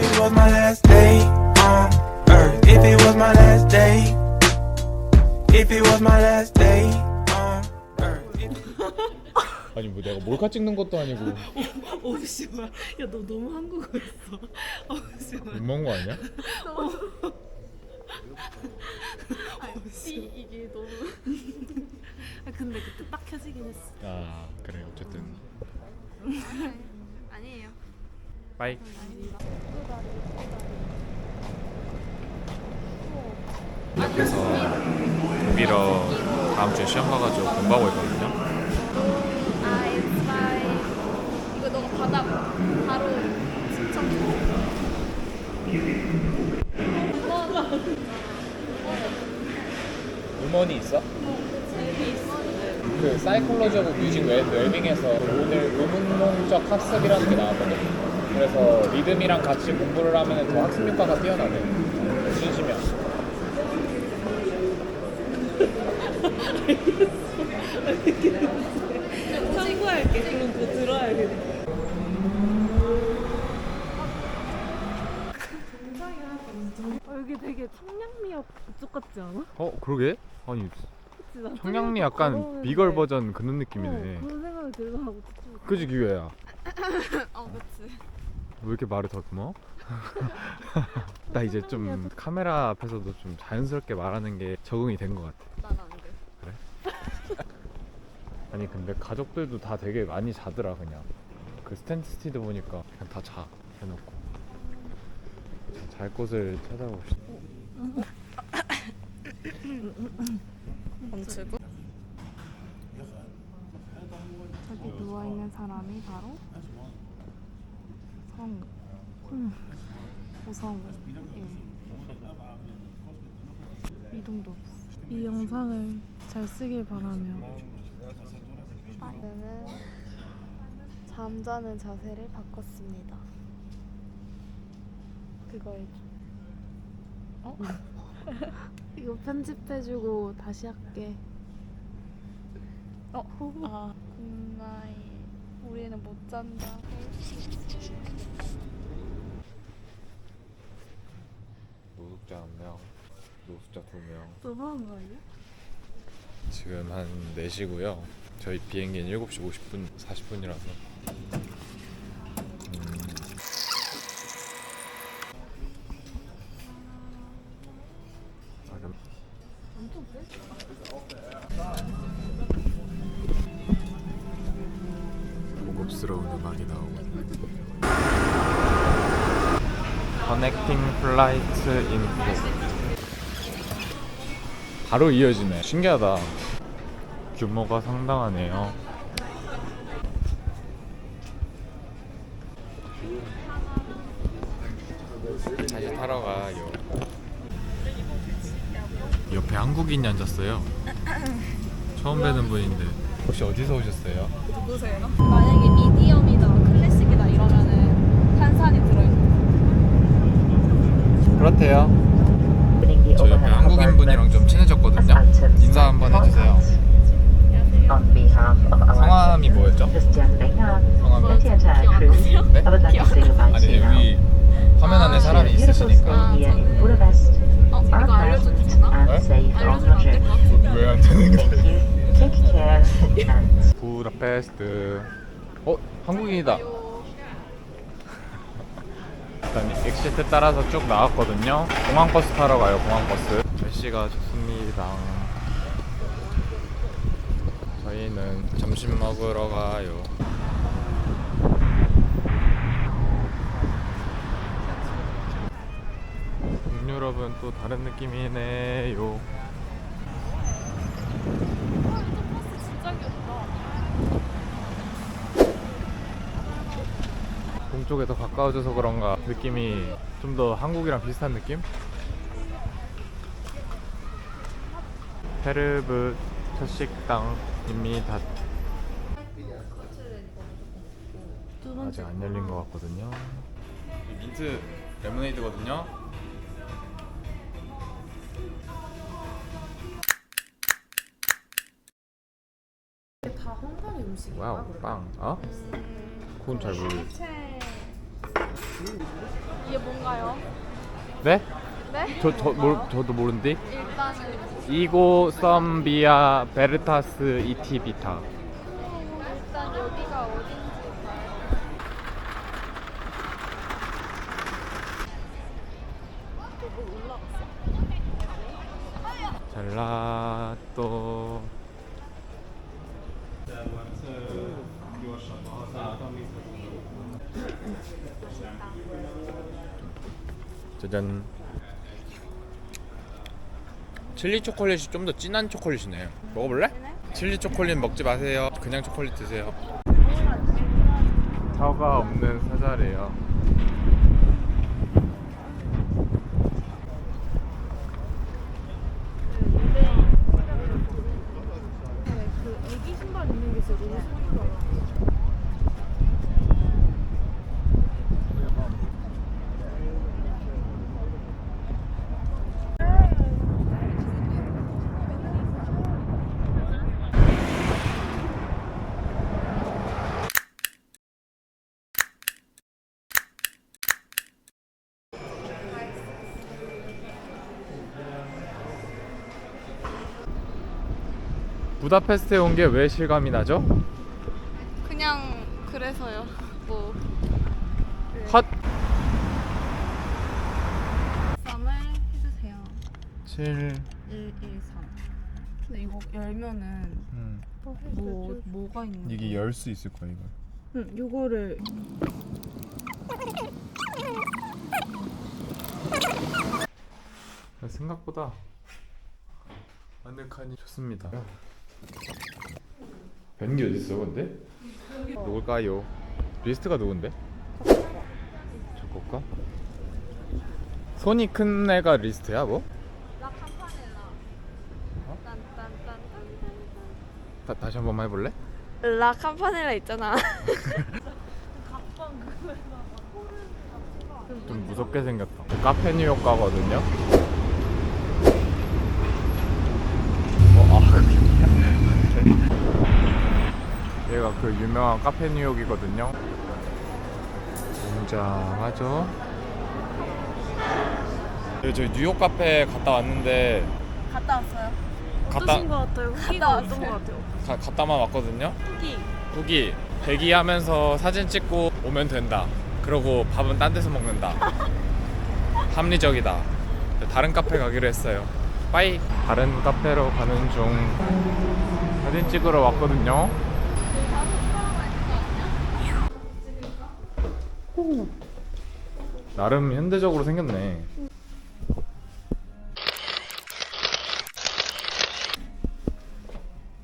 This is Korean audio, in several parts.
it was my last day on earth, if it was my last day, if it was my last day on earth. 아니 뭐 내가 몰카 찍는 것도 아니고. 어우 씨발. 야너 너무 한국어였어. 어우 씨발. 못 먹은 거 아니야? 이, 이게 너무. 아 근데 그때 딱 켜지긴 했어. 아 그래. 어쨌든. 아니에요 빠이 옆에서 독일어 다음 주에 시험 가가지고 공부하고 있거든요 아, fine. 이거 너가 받아 바로 신청. 음원이 있어? 그 사이콜로지 오브 뮤직 웰빙에서 오늘 의문문적 학습이라는 게 나왔거든 그래서 리듬이랑 같이 공부를 하면 더 학습 효과가 뛰어나대 진심이야 참고할게 그럼 그거 들어야겠네 어, 여기 되게 청량리역 그쪽 같지 않아? 어 그러게? 아니 그치 나 청량리 좀 약간 걸어오는데. 비걸 버전 그런 어, 느낌이네 그런 생각이 들더라고. 그지 기회야 어, 그치. 왜 이렇게 말을 더듬어? 나 이제 좀 카메라 앞에서도 좀 자연스럽게 말하는 게 적응이 된 것 같아 난안 돼. 아니 근데 가족들도 다 되게 많이 자더라 그냥 그 스탠드 스티드 보니까 그냥 다 자 해놓고 잘 곳을 찾아봅시다 멈추고. 저기 누워 있는 사람이 바로 성우. 오성우. 예. 이동도 없어. 이 영상을 잘 쓰길 바라며 저는 잠자는 자세를 바꿨습니다. 그거 해줘. 어? 이거 편집해주고 다시 할게. 어. 아, 굿나잇. 우리는 못 잔다. 한명 노숙자 두명. 너무한 거 아니야? 지금 한 4시고요. 저희 비행기는 7시 50분 40분이라서. 고급스러운 음악이 나오고 커넥팅 플라이트 인포 바로 이어지네. 신기하다. 규모가 상당하네요. 다시 타러 가요. 옆에 한국인이 앉았어요. 처음 뵈는 분인데. 혹시 어디서 오셨어요? 누구세요? 만약에 미디엄이다, 클래식이다 이러면은 탄산이 들어있는 그렇대요 저 옆에 한국인 분이랑 좀 친해졌거든요 인사 한번 해주세요 성함이 뭐였죠? 성함이 네? 아니. 여기 화면 안에 사람이 있으시니까 stay here in Budapest. 어, Are 이거 알려줘도 pleasant 되나? and 네? safe on 알려주면 your 안될것 journey. 같은데. 왜안 되는 and 부다페스트 어? 한국인이다 일단 엑시트 따라서 쭉 나왔거든요. 공항버스 타러 가요 공항버스. 날씨가 좋습니다. 저희는 점심 먹으러 가요. 북유럽은 또 다른 느낌이네요 진짜 귀엽다. 동쪽에 더 가까워져서 그런가 느낌이 좀 더 한국이랑 비슷한 느낌? 페르브 첫 식당입니다. 아직 안 열린 것 같거든요. 민트 레모네이드거든요. 다 헝가리 음식이야 와우 빵. 어? 그건 잘 모르겠어. 채 이게 뭔가요? 네? 네? 저, 저, 뭘, 저도 모르는데 일단은 이고 썸비아 베르타스 이티 비타 일단 여기가 어딘지 봐요. 젤라또 짜잔. 칠리 초콜릿이 좀 더 진한 초콜릿이네. 먹어볼래? 칠리 초콜릿 먹지 마세요. 그냥 초콜릿 드세요. 차가 없는 사자래요 그 애기 신발 있는 게 진짜 너무 소중하다. 부다페스트에 온 게 왜 실감이 나죠? 그냥 그래서요. 뭐 컷! 쌈을 해주세요. 7 113. 근데 이거 열면은 음. 뭐 뭐가 있는 거야? 이게 열 수 있을 거야 이거 응, 요거를 생각보다 아늑하니 좋습니다 변기 어디 있어 근데? 누굴까요? 리스트가 누군데? 저거까? 손이 큰 애가 리스트야 뭐? 라 캄파넬라. 딴딴딴딴딴. 다, 다시 한 번만 해볼래? 라 캄파넬라 있잖아. 좀 무섭게 생겼다 카페 뉴욕 가거든요 어, 아 얘가 그 유명한 카페 뉴욕이거든요. 웅장하죠? 네, 저희 뉴욕 카페 갔다 왔는데 갔다 왔어요. 갔다 어떠신 것 같아요? 후기가 어떤 것 같아요? 가, 갔다만 왔거든요. 후기. 후기. 대기하면서 사진 찍고 오면 된다. 그러고 밥은 딴 데서 먹는다. 합리적이다. 다른 카페 가기로 했어요. 빠이. 다른 카페로 가는 중 사진 찍으러 왔거든요 나름 현대적으로 생겼네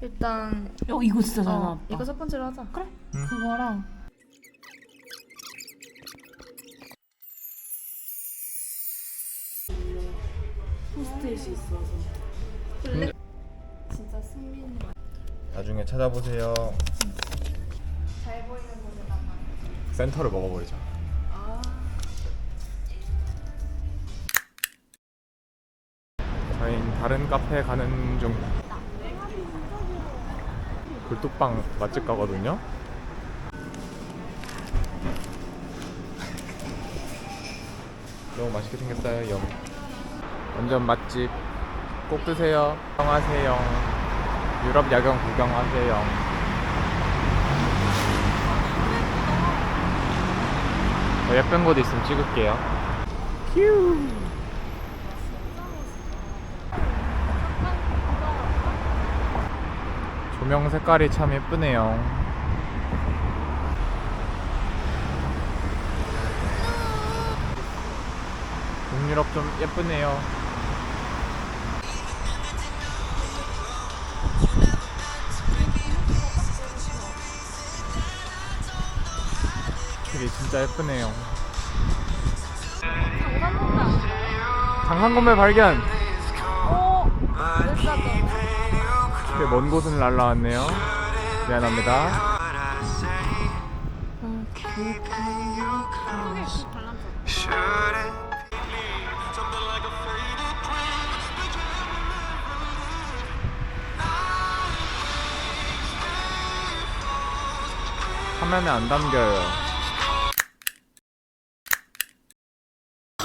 일단 어 이거 진짜 잘 어, 나왔다. 이거 첫 번째로 하자. 그래. 응. 그거랑 포스트잇이 있어서. 블랙. 진짜 승민 나중에 찾아보세요 잘 보이는 곳에다가. 센터를 먹어버리자 저희는 다른 카페 가는 중. 굴뚝빵 맛집 가거든요. 너무 맛있게 생겼어요 영. 완전 맛집. 꼭 드세요. 구경하세요. 유럽 야경 구경하세요 예쁜 곳 있으면 찍을게요 조명 색깔이 참 예쁘네요. 동유럽 좀 예쁘네요. 진짜 예쁘네요. 장산건물 발견! 꽤먼 곳을 날라왔네요. 미안합니다. 화면에 안 담겨요.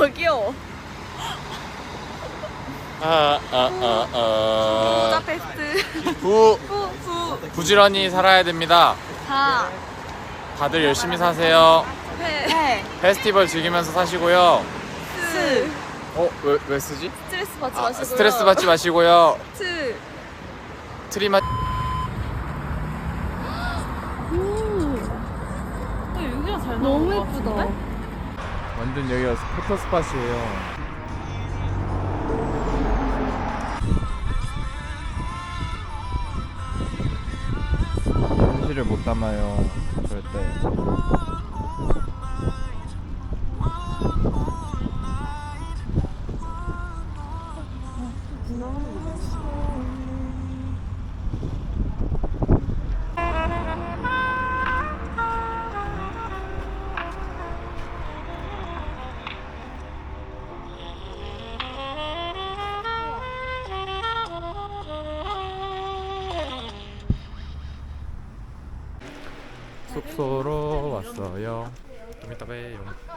저기요. 아, 아아아 부자 베스트. 부 부, 부. 부지런히 살아야 됩니다. 다. 다들 열심히 사세요. 회. 페스티벌 즐기면서 사시고요. 스. 어, 왜, 왜 쓰지? 스트레스 받지 아, 마시고요. 스트레스 받지 마시고요. 트. 트리마 여기가 잘 너무 예쁘다. 완전 여기가 포토 스팟이에요. 현실을 못 담아요. 절대. 숙소로 왔어요. 좀 이따 봬요.